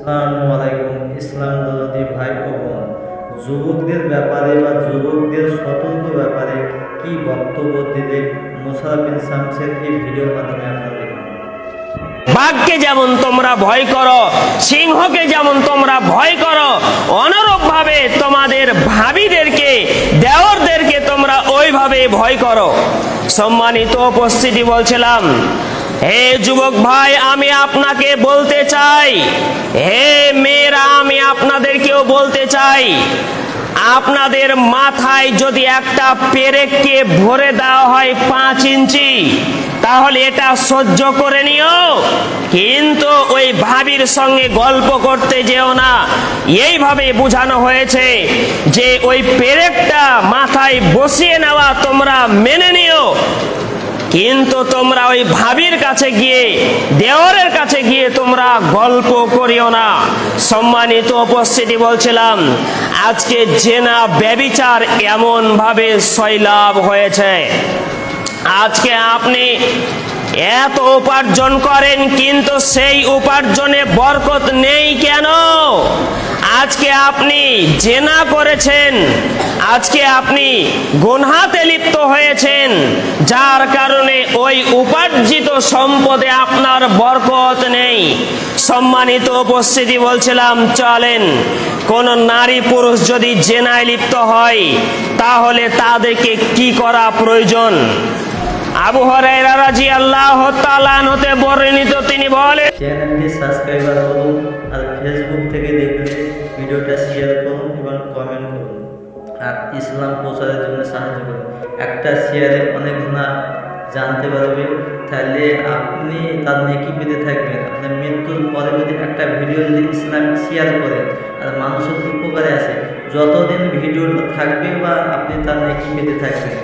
আসসালামু আলাইকুম, ইসলাম দরদি ভাই ও বোন। যুবকদের ব্যাপারে বা যুবকদের ব্যাপারে কি বক্তব্য দিলে মুসাফ বিন শামসের এই ভিডিওর মাধ্যমে আপনারা দেখুন বাঘকে যেমন তোমরা ভয় করো, সিংহকে যেমন তোমরা ভয় করো অনুরূপ ভাবে তোমাদের ভাবিদেরকে, দেওরদেরকে তোমরা ওইভাবে ভয় করো। সম্মানিত উপস্থিতি বলছিলাম হে যুবক ভাই, আমি আপনাকে বলতে চাই। হে মেয়েরা, আমি আপনাদেরকেও বলতে চাই। আপনাদের মাথায় যদি একটা পেরেককে ভরে দেওয়া হয় পাঁচ ইঞ্চি, তাহলে এটা সহ্য করে নিও। কিন্তু ওই ভাবির সঙ্গে গল্প করতে যেও না। এইভাবে বোঝানো হয়েছে যে ওই পেরেকটা মাথায় বসিয়ে নেওয়া তোমরা মেনে নিও। কিন্তু তোমরা ওই ভাবির কাছে গিয়ে দেওয়ারের কাছে গিয়ে তোমরা গল্প করিও না। সম্মানিত উপস্থিতি বলছিলাম, আজকে জেনা ব্যবিচার এমন ভাবে সৈলাভ হয়েছে। আজকে আপনি এত উপার্জন করেন, কিন্তু সেই উপার্জনে বরকত নেই কেন? আজকে আপনি জেনা করেছেন। আজকে আপনি গুনহাতে লিপ্ত হয়েছেন। যার কারণে ওই উপার্জিত সম্পদে আপনার বরকত নেই। সম্মানিত উপস্থিতি বলছিলাম, চলেন, কোন নারী পুরুষ যদি জেনায় লিপ্ত হয়, তাহলে তাদেরকে কি করা প্রয়োজন? আবু হরাইরা আল্লাহ তাআলা হতে বর্ণিত তিনি বলেন চ্যানেলটি সাবস্ক্রাইবার করুন আর ফেসবুক থেকে আর ইসলাম প্রচারের জন্য সাহায্য করবে। একটা শেয়ারের অনেক না জানতে পারবে, তাহলে আপনি তার নেকি পেতে থাকবেন। আপনার মৃত্যুর পরে যদি একটা ভিডিও যদি ইসলাম শেয়ার করেন, আর মানুষের উপকারে আসে, যতদিন ভিডিওটা থাকবে বা আপনি তার নেকি পেতে থাকবেন।